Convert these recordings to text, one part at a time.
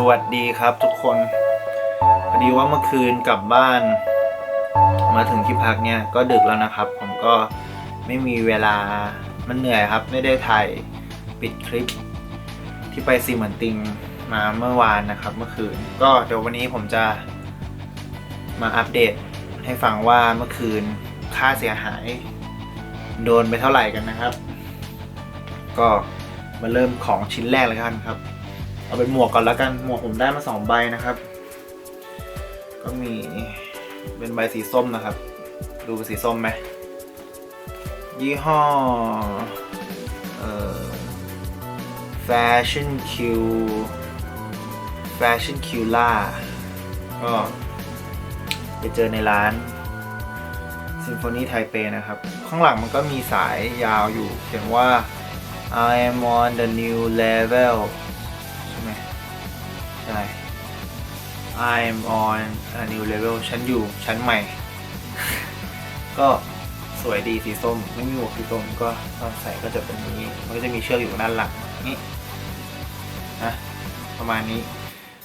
สวัสดีครับทุกคนพอดีว่าเมื่อคืนกลับบ้าน มาถึงที่พักเนี่ยก็ดึกแล้วนะครับ ผมก็ไม่มีเวลามันเหนื่อยครับ ไม่ได้ถ่ายปิดคลิป ที่ไปซีเหมือนติงมาเมื่อวานนะครับ เมื่อคืนก็เดี๋ยววันนี้ผมจะมาอัปเดตให้ฟังว่าเมื่อคืนค่าเสียหาย โดนไปเท่าไหร่กันนะครับ ก็มาเริ่มของชิ้นแรกเลยกันครับ เอาเป็นหมวกก่อนแล้วกัน หมวกผมได้มาสองใบนะครับ ก็มีเป็นใบสีส้มนะครับ ดูสีส้มไหม ยี่ห้อ เอ่อ Fashion Q Fashion Q ล่าก็ไปเจอในร้าน Symphony Taipei นะครับ ข้างหลังมันก็มีสายยาวอยู่ เขียนว่า I am on the new level ใช่ I am on a new level ฉันอยู่ชั้นใหม่ ก็สวยดีสีส้ม ไม่มีหมวกสีส้มก็ตอนใส่ก็จะเป็นอย่างนี้ มันก็จะมีเชือกอยู่ด้านหลังนี่นะประมาณนี้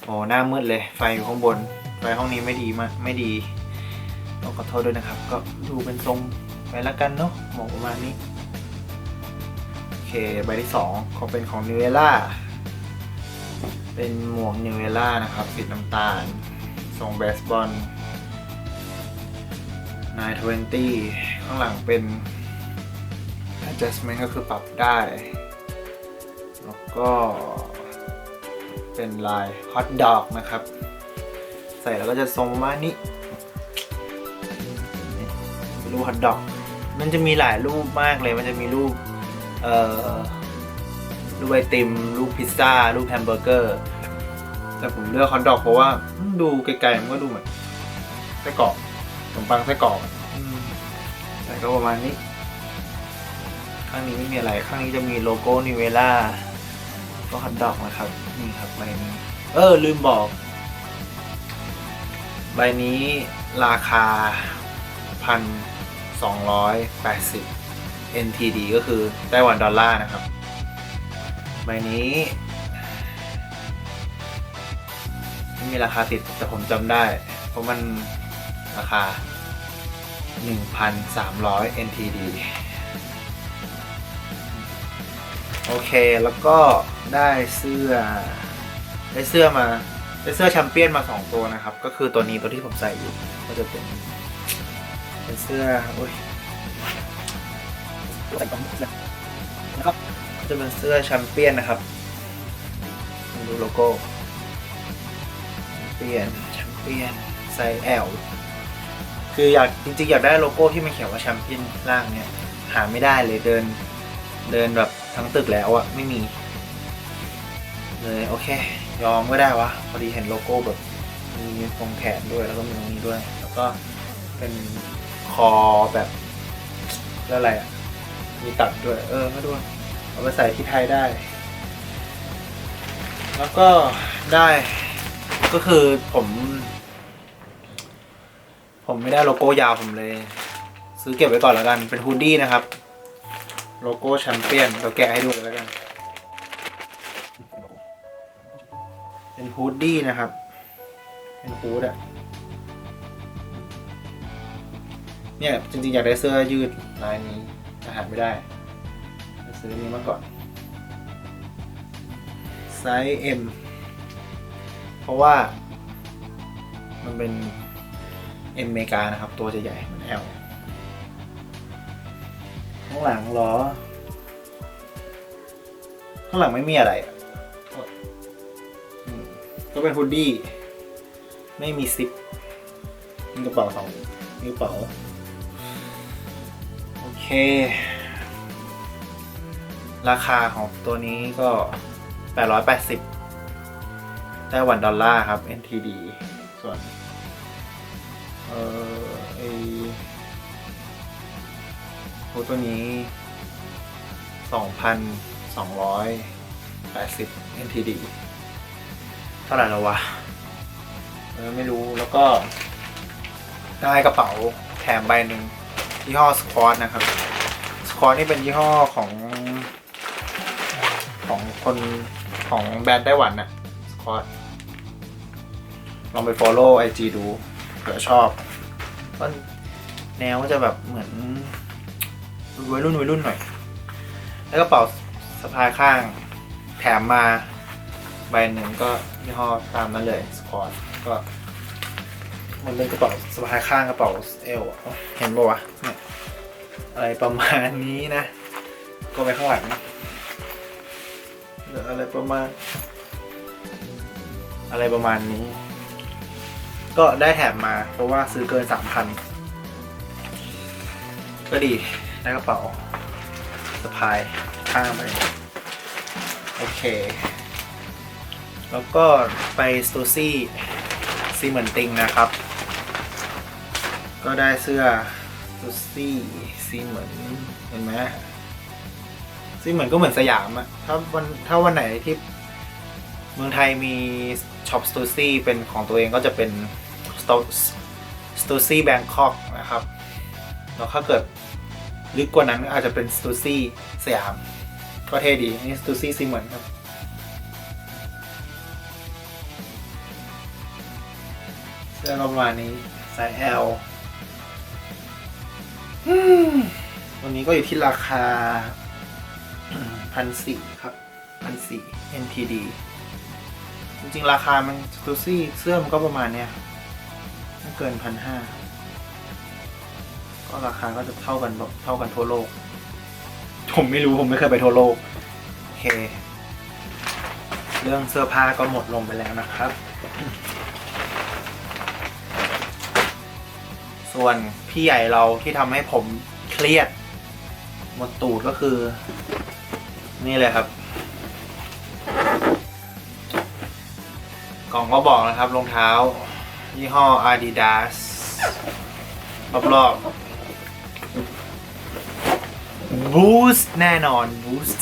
โอ้หน้ามืดเลย ไฟอยู่ข้างบน ไฟห้องนี้ไม่ดีมาก ไม่ดีต้องขอโทษด้วยนะครับ ก็ดูเป็นทรงไปแล้วกันเนาะหมวกประมาณนี้ โอเค ใบที่สองเป็นของนิเวล่า เป็นหมวกนิเวล่านะครับสีน้ำตาล ทรงเบสบอล920 ข้างหลังเป็น adjustment ก็คือปรับได้ แล้วก็เป็นลาย hot dog นะครับ ใส่แล้วก็จะทรงประมาณนี้รูป hot dog มันจะมีหลายรูปมากเลย มันจะมีรูป เอ่อ รูปไอติมรูปพิซซ่ารูปแฮมเบอร์เกอร์ แต่ผมเลือกฮอทดอกเพราะว่าดูไกลๆมันก็ดูเหมือนไส้กรอกขนมปังไส้กรอกแต่ก็ประมาณนี้ ข้างนี้ไม่มีอะไร ข้างนี้จะมีโลโก้นิเวล่าก็ฮอทดอกนะครับ นี่ครับใบนี้ เออ ลืมบอก ใบนี้ราคาพันสองร้อยแปดสิบ NTD ก็คือไต้หวันดอลลาร์นะครับ ใบนี้ไม่มีราคาติดแต่ผมจำได้ เพราะมันราคา 1,300 NTD โอเคแล้วก็ได้เสื้อ ได้เสื้อมาได้เสื้อแชมเปี้ยนมา 2 ตัวนะครับ ก็คือตัวนี้ตัวที่ผมใส่อยู่ ก็จะเป็น เป็นเสื้อโอ้ยใส่กล่องนะครับ จะเป็นเสื้อแชมเปี้ยนนะครับดูโลโก้แชมเปี้ยนแชมเปี้ยนไซส์ L คืออยากจริงๆ อยากได้โลโก้ที่มันเขียนว่าแชมเปี้ยนล่างเนี่ย หาไม่ได้เลยเดิน เดินแบบทั้งตึกแล้วอะไม่มี เลยโอเค ยอมก็ได้วะ พอดีเห็นโลโก้แบบ มีตรงแขนด้วยแล้วก็มีตรงนี้ด้วย แล้วก็เป็นคอแบบแล้วอะไรอะมีตัดด้วย เออไม่ด้วย เอาไปใส่ที่ไทยได้ แล้วก็ได้ก็คือผม ผมไม่ได้โลโก้ยาวผมเลย ซื้อเก็บไว้ก่อนแล้วกันเป็นฮูดดี้นะครับ โลโก้แชมเปี้ยนเราแกะให้ดูแล้วกัน เป็นฮูดดี้นะครับ เป็นฮูดอะเนี่ยจริงๆอยากได้เสื้อยืดลายนี้อาหารไม่ได้ ซื้อนี้มาก่อน ไซส์ M เพราะว่ามันเป็น M เมกานะครับ ตัวจะใหญ่เหมือน L ข้างหลังล้อ ข้างหลังไม่มีอะไร ก็เป็นฮูดดี้ ไม่มีซิปมีกระเป๋าสองมีกระเป๋า โอเค ราคาของตัวนี้ก็ 880ไต้หวันดอลลาร์ครับ NTD ส่วน เออไอตัวนี้ 2,280 NTD เท่าไหร่แล้ววะเออไม่รู้แล้วก็ได้กระเป๋าแถมใบหนึ่งยี่ห้อสควอตนะครับสควอตนี่เป็นยี่ห้อของ คนของแบรนด์ไต้หวันน่ะสควอตลองไป follow IG ดูเผื่อชอบก็แนวก็จะแบบเหมือนวัยรุ่นวัยรุ่นหน่อย แล้วกระเป๋าสะพายข้างแถมมาใบหนึ่งก็ยี่ห้อตามนั้นเลยสปอตก็มันเป็นกระเป๋าสะพายข้างกระเป๋าเอวเห็นปะวะอะไรประมาณนี้นะ ก็ไปข้างหลัง ประมาณ อะไรประมาณนี้ ก็ได้แถมมา เพราะว่าซื้อเกินสามพันก็ดีได้กระเป๋าสะพายข้างไปโอเค แล้วก็ไปสตูซี่ซีเหมือนติงนะครับ ก็ได้เสื้อสตูซี่ซีเหมือนเห็นไหม ซีเหมือนก็เหมือนสยามอะถ้าวันถ้าวันไหนที่เมืองไทยมีช็อปสตูซี่เป็นของตัวเองก็จะเป็นสตูซี่แบงคอกนะครับแล้วถ้าเกิดลึกกว่านั้นอาจจะเป็นสตูซี่สยาม ก็เท่ดีนี่สตูซี่ซีเหมือนครับเสื้อก็ประมาณนี้ไซส์ L อืมตัวนี้ก็อยู่ที่ราคา พันสี่ครับพันสี่ NTD จริง ๆ ราคามันสตูซี่เสื้อมันก็ประมาณเนี้ยไม่เกินพันห้าก็ราคาก็จะเท่ากันเท่ากันทั่วโลก ผมไม่รู้ผมไม่เคยไปทั่วโลก โอเค เรื่องเสื้อผ้าก็หมดลงไปแล้วนะครับ ส่วนพี่ใหญ่เราที่ทำให้ผมเครียดหมดตูดก็คือ นี่เลยครับ กล่องก็บอกนะครับรองเท้า ยี่ห้อ Adidas รอบรอบ Boost แน่นอน Boost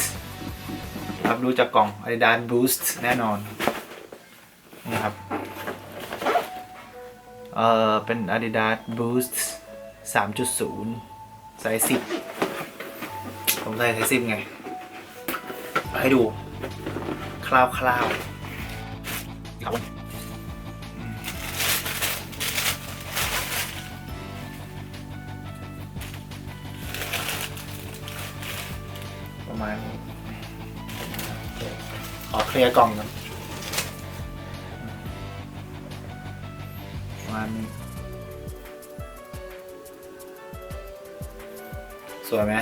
ครับดูจากกล่อง Adidas Boost แน่นอนนี่ครับเออเป็น Adidas Boost 3.0 ไซส์10ผมใส่ไซส์10 ไง ให้ดู คร่าวๆครับผมประมาณนี้โอเคขอเคลียร์กล่องกันประมาณนี้สวยไหม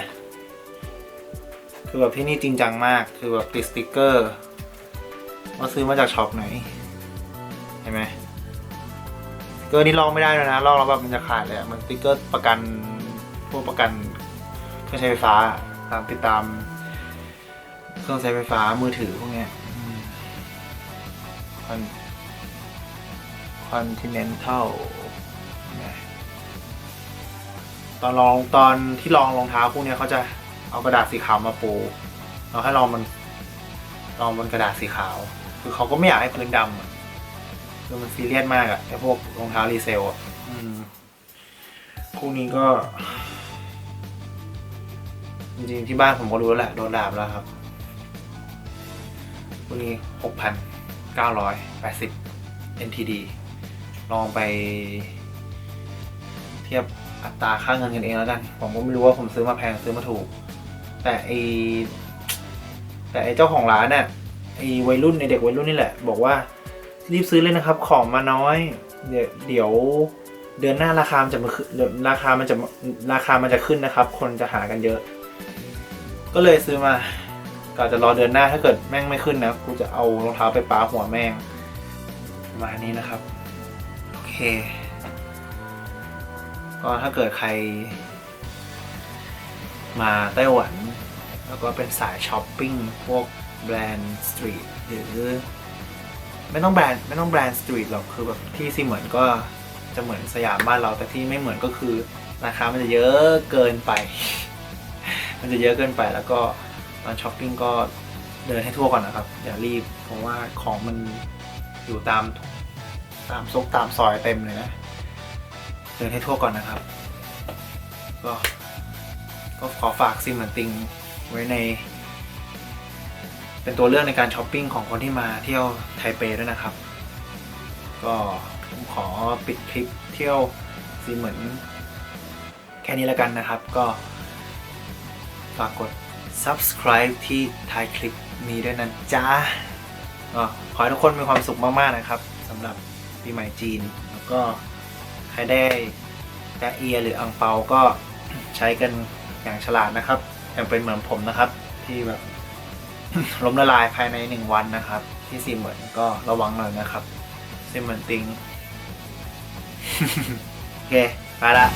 คือแบบที่นี่จริงจังมาก คือแบบติดสติกเกอร์ว่าซื้อมาจากช็อปไหน เห็นไหมสติกเกอร์นี่ลอกไม่ได้เลยนะลอกแล้วแบบมันจะขาดเลยมันสติ๊กเกอร์ประกันพวกประกันเครื่องใช้ไฟฟ้าตามติดตาม เครื่องใช้ไฟฟ้ามือถือพวกเนี้ยคอนคอนติเนนทัลตอนลองตอนที่ลองรองเท้าพวกเนี้ยเขาจะ เอากระดาษสีขาวมาปูเราให้ลองมันลองบนกระดาษสีขาว คือเขาก็ไม่อยากให้พื้นดำอะคือมันซีเรียสมากอะไอพวกรองเท้ารีเซลอะอืมพวกนี้ก็ จริงๆที่บ้านผมก็รู้แล้วแหละโดนดาไปแล้วครับพวกนี้หกพันเก้าร้อยแปดสิบ NTD ลองไปเทียบอัตราค่าเงินกันเองแล้วกัน ผมก็ไม่รู้ว่าผมซื้อมาแพงซื้อมาถูก แต่ไอแต่ไอเจ้าของร้านเนี่ยไอวัยรุ่นในเด็กวัยรุ่นนี่แหละ บอกว่ารีบซื้อเลยนะครับ ของมาน้อย เดี๋ยวเดี๋ยวเดือนหน้าราคามันจะมาขึ้นราคามันจะราคามันจะขึ้นนะครับ คนจะหากันเยอะ ก็เลยซื้อมาก็จะรอเดือนหน้าถ้าเกิดแม่งไม่ขึ้นนะกูจะเอารองเท้าไปปาหัวแม่งประมาณนี้นะครับโอเคก็ถ้าเกิดใครมาไต้หวัน แล้วก็เป็นสายช้อปปิ้งพวกแบรนด์สตรีทหรือไม่ต้องแบรนด์ไม่ต้องแบรนด์สตรีทหรอกคือแบบที่ซีเหมือนก็จะเหมือนสยามบ้านเราแต่ที่ไม่เหมือนก็คือราคามันจะเยอะเกินไป มันจะเยอะเกินไปแล้วก็ตอนช้อปปิ้งก็เดินให้ทั่วก่อนนะครับ อย่ารีบเพราะว่าของมันอยู่ตามตามซกตามซอยเต็มเลยนะ เดินให้ทั่วก่อนนะครับ ก็ก็ขอฝากซิมเหมือนติง ไว้ใน เป็นตัวเลือกในการช้อปปิ้งของคนที่มาเที่ยวไทเปด้วยนะครับ ก็ผมขอปิดคลิปเที่ยวซีเหมือนแค่นี้แล้วกันนะครับ ก็ฝากกด subscribe ที่ท้ายคลิปนี้ด้วยนะจ๊ะก็ขอให้ทุกคนมีความสุขมาก ๆ นะครับสำหรับปีใหม่จีน แล้วก็ใครได้แตะเอียหรืออังเปาก็ใช้กันอย่างฉลาดนะครับ ย่าเป็นเหมือนผมนะครับ ที่แบบล้มละลายภายในหนึ่งวันนะครับ ที่ซีเหมือนก็ระวังหน่อยนะครับซีเหมือนติงโอเคไปละ